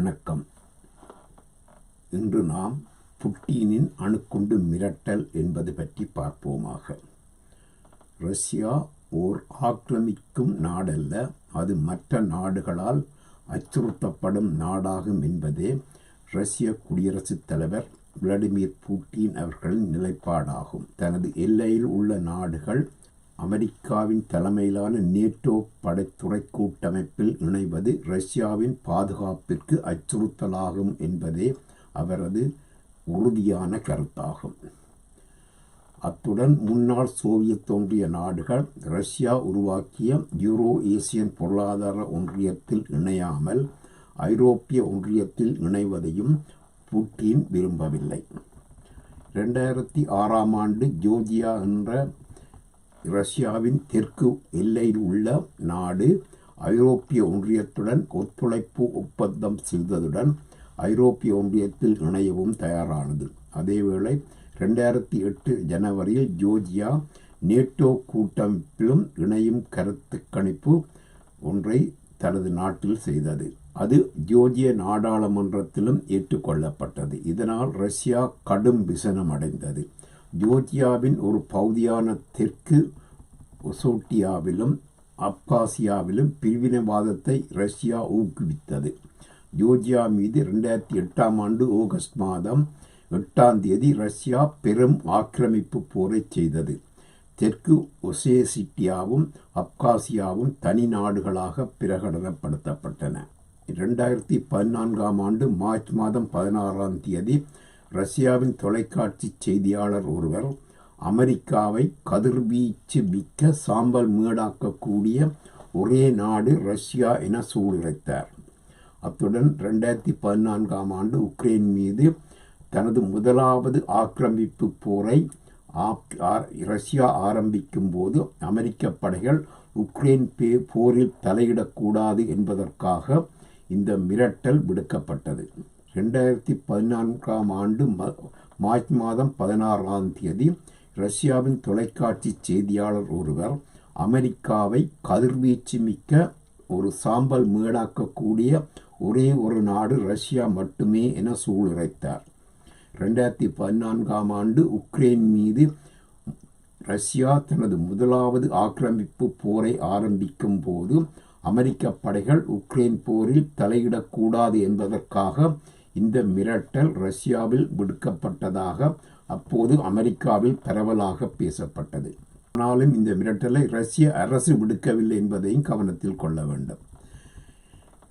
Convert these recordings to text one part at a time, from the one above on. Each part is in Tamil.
வணக்கம் இன்று நாம் புட்டினின் அணுக்குண்டு மிரட்டல் என்பது பற்றி பார்ப்போமாக. ரஷ்யா ஓர் ஆக்கிரமிக்கும் நாடல்ல அது மற்ற நாடுகளால் அச்சுறுத்தப்படும் நாடாகும் என்பதே ரஷ்ய குடியரசுத் தலைவர் விளாடிமிர் புட்டின் அவர்களின் நிலைப்பாடாகும். தனது எல்லையில் உள்ள நாடுகள் அமெரிக்காவின் தலைமையிலான நேட்டோ படைத்துறை கூட்டமைப்பில் இணைவது ரஷ்யாவின் பாதுகாப்பிற்கு அச்சுறுத்தலாகும் என்பதே அவரது உறுதியான கருத்தாகும். அத்துடன் முன்னாள் சோவியத் ஒன்றிய நாடுகள் ரஷ்யா உருவாக்கிய யூரோ ஏசியன் பொருளாதார ஒன்றியத்தில் இணையாமல் ஐரோப்பிய ஒன்றியத்தில் இணைவதையும் புட்டின் விரும்பவில்லை. ரெண்டாயிரத்தி ஆறாம் ஆண்டு ஜோர்ஜியா என்ற ரஷ்யாவின் தெற்கு எல்லையில் உள்ள நாடு ஐரோப்பிய ஒன்றியத்துடன் ஒத்துழைப்பு ஒப்பந்தம் செய்ததுடன் ஐரோப்பிய ஒன்றியத்தில் இணையவும் தயாரானது. அதேவேளை ரெண்டாயிரத்தி எட்டு ஜனவரியில் ஜோர்ஜியா நேட்டோ கூட்டமைப்பிலும் இணையும் கருத்து கணிப்பு ஒன்றை தனது நாட்டில் செய்தது. அது ஜோர்ஜிய நாடாளுமன்றத்திலும் ஏற்றுக்கொள்ளப்பட்டது. இதனால் ரஷ்யா கடும் விசனம் அடைந்தது ஜோர்ஜியாவின் ஒரு பகுதியான தெற்கு ஒசோட்டியாவிலும் அப்காசியாவிலும் பிரிவினைவாதத்தை ரஷ்யா ஊக்குவித்தது. ஜோர்ஜியா மீது ரெண்டாயிரத்தி எட்டாம் ஆண்டு ஆகஸ்ட் மாதம் எட்டாம் தேதி ரஷ்யா பெரும் ஆக்கிரமிப்பு போரை செய்தது. தெற்கு ஒசேசிட்டியாவும் அப்காசியாவும் தனி நாடுகளாக பிரகடனப்படுத்தப்பட்டன. இரண்டாயிரத்தி பதினான்காம் ஆண்டு மார்ச் மாதம் பதினாறாம் தேதி ரஷ்யாவின் தொலைக்காட்சி செய்தியாளர் ஒருவர் அமெரிக்காவை கதிர்வீச்சு மிக்க சாம்பல் மேடாக்கக்கூடிய ஒரே நாடு ரஷ்யா என சூளுரைத்தார். அத்துடன் ரெண்டாயிரத்தி பதினான்காம் ஆண்டு உக்ரைன் மீது தனது முதலாவது ஆக்கிரமிப்பு போரை ரஷ்யா ஆரம்பிக்கும் போது அமெரிக்க படைகள் உக்ரைன் போரில் தலையிடக்கூடாது என்பதற்காக இந்த மிரட்டல் விடுக்கப்பட்டது. ரெண்டாயிரத்தி பதினான்காம் ஆண்டு மார்ச் மாதம் பதினாறாம் தேதி ரஷ்யாவின் தொலைக்காட்சி செய்தியாளர் ஒருவர் அமெரிக்காவை கதிர்வீச்சு மிக்க ஒரு சாம்பல் மேடாக்கக்கூடிய ஒரே ஒரு நாடு ரஷ்யா மட்டுமே என சூளுரைத்தார். ரெண்டாயிரத்தி பதினான்காம் ஆண்டு உக்ரைன் மீது ரஷ்யா தனது முதலாவது ஆக்கிரமிப்பு போரை ஆரம்பிக்கும் போது அமெரிக்க படைகள் உக்ரைன் போரில் தலையிடக்கூடாது என்பதற்காக இந்த மிரட்டல் ரஷ்யாவில் விடுக்கப்பட்டதாக அப்போது அமெரிக்காவில் பரவலாக பேசப்பட்டது. ஆனாலும் இந்த மிரட்டலை ரஷ்ய அரசு விடுக்கவில்லை என்பதையும் கவனத்தில் கொள்ள வேண்டும்.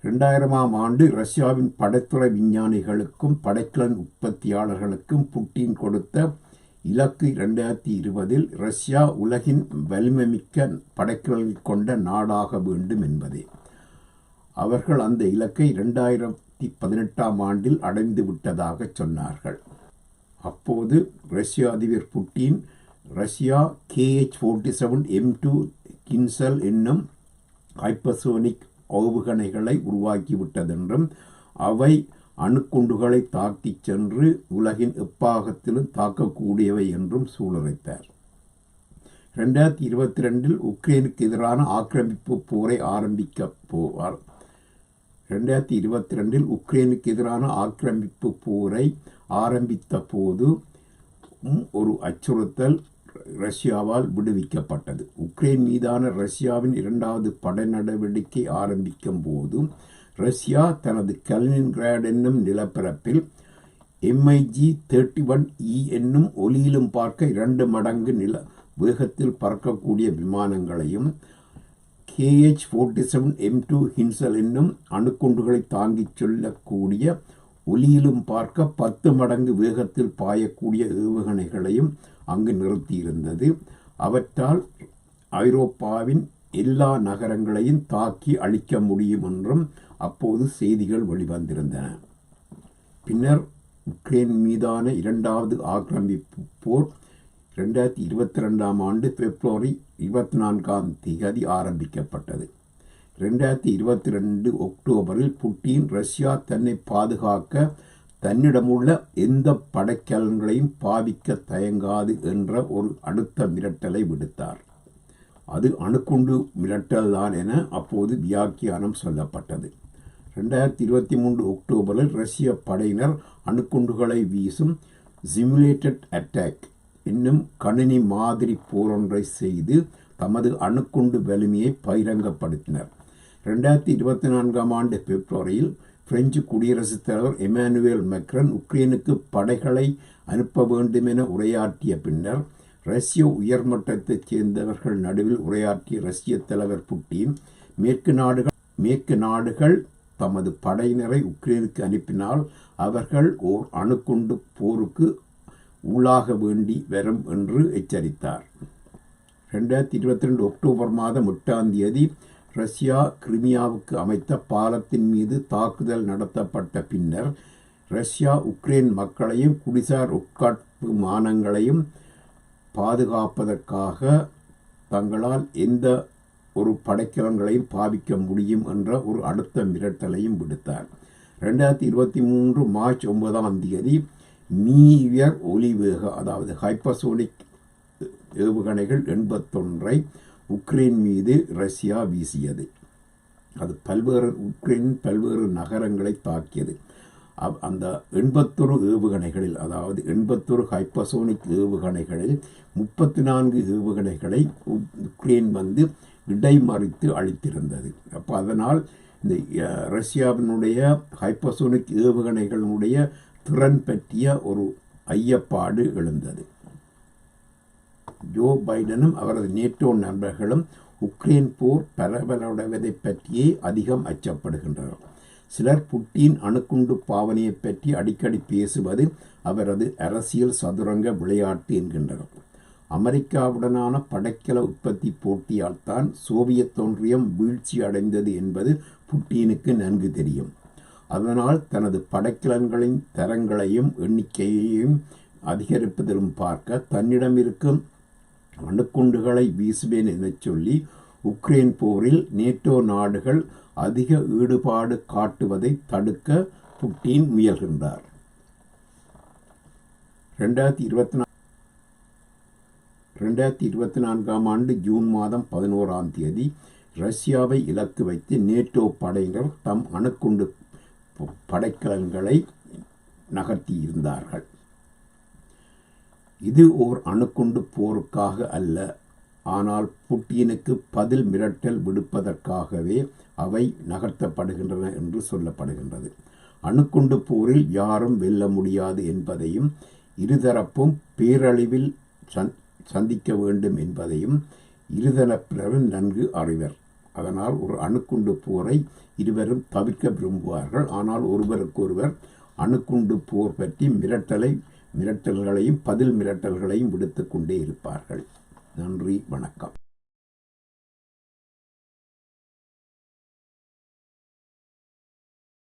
இரண்டாயிரமாம் ஆண்டு ரஷ்யாவின் படைத்துறை விஞ்ஞானிகளுக்கும் படைக்கலன் உற்பத்தியாளர்களுக்கும் புட்டின் கொடுத்த இலக்கு இரண்டாயிரத்தி இருபதில் ரஷ்யா உலகின் வலிமைமிக்க படைக்கலன் கொண்ட நாடாக வேண்டும் என்பதே. அவர்கள் அந்த இலக்கை இரண்டாயிரத்தி பதினெட்டாம் ஆண்டில் அடைந்து விட்டதாக சொன்னார்கள். அப்போது ரஷ்ய அதிபர் Putin Russia KH forty seven M two Kinzhal என்னும் ஹைப்பசோனிக் ஏவுகணைகளை உருவாக்கிவிட்டதென்றும் அவை அணுக்குண்டுகளை தாக்கிச் சென்று உலகின் எப்பாகத்திலும் தாக்கக்கூடியவை என்றும் சூளுரைத்தார். ரெண்டாயிரத்தி இருபத்தி ரெண்டில் உக்ரைனுக்கு எதிரான ஆக்கிரமிப்பு போரை ஆரம்பிக்க போவார். ரெண்டாயிரத்தி இருபத்தி ரெண்டில் உக்ரைனுக்கு எதிரான ஆக்கிரமிப்பு போரை ஆரம்பித்த போது ஒரு அச்சுறுத்தல் ரஷ்யாவால் விடுவிக்கப்பட்டது. உக்ரைன் மீதான ரஷ்யாவின் இரண்டாவது படை நடவடிக்கை ஆரம்பிக்கும் போது ரஷ்யா தனது கலினின்கிராட் என்னும் நிலப்பரப்பில் எம்ஐஜி தேர்ட்டி ஒன் இ என்னும் ஒலியிலும் பார்க்க இரண்டு மடங்கு நில வேகத்தில் பறக்கக்கூடிய விமானங்களையும் KH forty seven M two Kinzhal என்னும் அணுக்குண்டுகளை தாங்கிச் செல்லக்கூடிய ஒலியிலும் பார்க்க பத்து மடங்கு வேகத்தில் பாயக்கூடிய ஏவுகணைகளையும் அங்கு நிறுத்தியிருந்தது. அவற்றால் ஐரோப்பாவின் எல்லா நகரங்களையும் தாக்கி அழிக்க முடியும் என்றும் அப்போது செய்திகள் வெளிவந்திருந்தன. பின்னர் உக்ரைன் மீதான இரண்டாவது ஆக்கிரமிப்பு போர் ரெண்டாயிரத்தி இருபத்தி ரெண்டாம் ஆண்டு பிப்ரவரி இருபத்தி நான்காம் தேதி ஆரம்பிக்கப்பட்டது. ரெண்டாயிரத்தி இருபத்தி ரெண்டு அக்டோபரில் புட்டின் ரஷ்யா தன்னை பாதுகாக்க தன்னிடமுள்ள எந்த படைக்கலன்களையும் பாவிக்க தயங்காது என்ற ஒரு அடுத்த மிரட்டலை விடுத்தார். அது அணுக்குண்டு மிரட்டல் தான் என அப்போது வியாக்கியானம் சொல்லப்பட்டது. ரெண்டாயிரத்தி இருபத்தி மூன்று அக்டோபரில் ரஷ்ய படையினர் அணுக்குண்டுகளை வீசும் சிமுலேட்டட் அட்டாக் இன்னும் கணினி மாதிரி போரொன்றை செய்து தமது அணுக்குண்டு வலிமையை பகிரங்கப்படுத்தினர். ரெண்டாயிரத்தி இருபத்தி நான்காம் ஆண்டு பிப்ரவரியில் பிரெஞ்சு குடியரசுத் தலைவர் எமானுவேல் மெக்ரன் உக்ரைனுக்கு படைகளை அனுப்ப வேண்டும் என உரையாற்றிய பின்னர் ரஷ்ய உயர்மட்டத்தைச் சேர்ந்தவர்கள் நடுவில் உரையாற்றிய ரஷ்ய தலைவர் புட்டின் மேற்கு நாடுகள் மேற்கு நாடுகள் தமது படையினரை உக்ரைனுக்கு அனுப்பினால் அவர்கள் ஓர் அணுக்குண்டு போருக்கு உள்ளாக வேண்டி வரும் என்று எச்சரித்தார். ரெண்டாயிரத்தி இருபத்தி ரெண்டு அக்டோபர் மாதம் எட்டாம் தேதி ரஷ்யா கிரிமியாவுக்கு அமைத்த பாலத்தின் மீது தாக்குதல் நடத்தப்பட்ட பின்னர் ரஷ்யா உக்ரைன் மக்களையும் குடிசார் உட்காட்பு மானங்களையும் பாதுகாப்பதற்காக தங்களால் எந்த ஒரு படைக்கலங்களையும் பாவிக்க முடியும் என்ற ஒரு அடுத்த மிரட்டலையும் விடுத்தார். ரெண்டாயிரத்தி இருபத்தி மூன்று மார்ச் ஒன்பதாம் தேதி மீவியர் ஒலிவேக அதாவது ஹைப்பசோனிக் ஏவுகணைகள் எண்பத்தொன்றை உக்ரைன் மீது ரஷ்யா வீசியது. அது பல்வேறு உக்ரைன் பல்வேறு நகரங்களை தாக்கியது. அந்த எண்பத்தொரு ஏவுகணைகளில் அதாவது எண்பத்தொரு ஹைப்பசோனிக் ஏவுகணைகளில் முப்பத்தி நான்கு ஏவுகணைகளை உக்ரைன் வந்து இடைமறித்து அழித்திருந்தது. அப்போ அதனால் இந்த ரஷ்யாவினுடைய ஹைப்பசோனிக் ஏவுகணைகளினுடைய திறன் பற்றிய ஒரு ஐயப்பாடு எழுந்தது. ஜோ பைடனும் அவரது நேட்டோ நண்பர்களும் உக்ரைன் போர் பரவலடைவதை பற்றியே அதிகம் அச்சப்படுகின்றனர். சிலர் புட்டின் அணுக்குண்டு பாவனையை பற்றி அடிக்கடி பேசுவது அவரது அரசியல் சதுரங்க விளையாட்டு என்கின்றனர். அமெரிக்காவுடனான படைக்கல உற்பத்தி போட்டியால் தான் சோவியத் ஒன்றியம் வீழ்ச்சி அடைந்தது என்பது புட்டினுக்கு நன்கு தெரியும். அதனால் தனது படைக்கலன்களின் தரங்களையும் எண்ணிக்கையையும் அதிகரிப்பதிலும் பார்க்க தன்னிடம் இருக்கும் அணுக்குண்டுகளை வீசுவேன் எனச் சொல்லி உக்ரைன் போரில் நேட்டோ நாடுகள் அதிக ஈடுபாடு காட்டுவதை தடுக்க புட்டின் முயல்கின்றார். ரெண்டாயிரத்தி இருபத்தி நா ரெண்டாயிரத்தி இருபத்தி நான்காம் ஆண்டு ஜூன் மாதம் பதினோராம் தேதி ரஷ்யாவை இலக்கு வைத்து நேட்டோ படையினர் தம் அணுக்குண்டு படைக்கலன்களை நகர்த்தியிருந்தார்கள் இது ஓர் அணுக்குண்டு போருக்காக அல்ல ஆனால் புட்டினுக்கு பதில் மிரட்டல் விடுப்பதற்காகவே அவை நகர்த்தப்படுகின்றன என்று சொல்லப்படுகின்றது. அணுக்குண்டு போரில் யாரும் வெல்ல முடியாது என்பதையும் இருதரப்பும் பேரழிவில் சந்திக்க வேண்டும் என்பதையும் இருதரப்பினரும் நன்கு அறிவர். அதனால் ஒரு அணுக்குண்டு போரை இருவரும் தவிர்க்க விரும்புவார்கள். ஆனால் ஒருவருக்கொருவர் அணுக்குண்டு போர் பற்றி மிரட்டலை மிரட்டல்களையும் பதில் மிரட்டல்களையும் விடுத்து கொண்டே இருப்பார்கள். நன்றி வணக்கம்.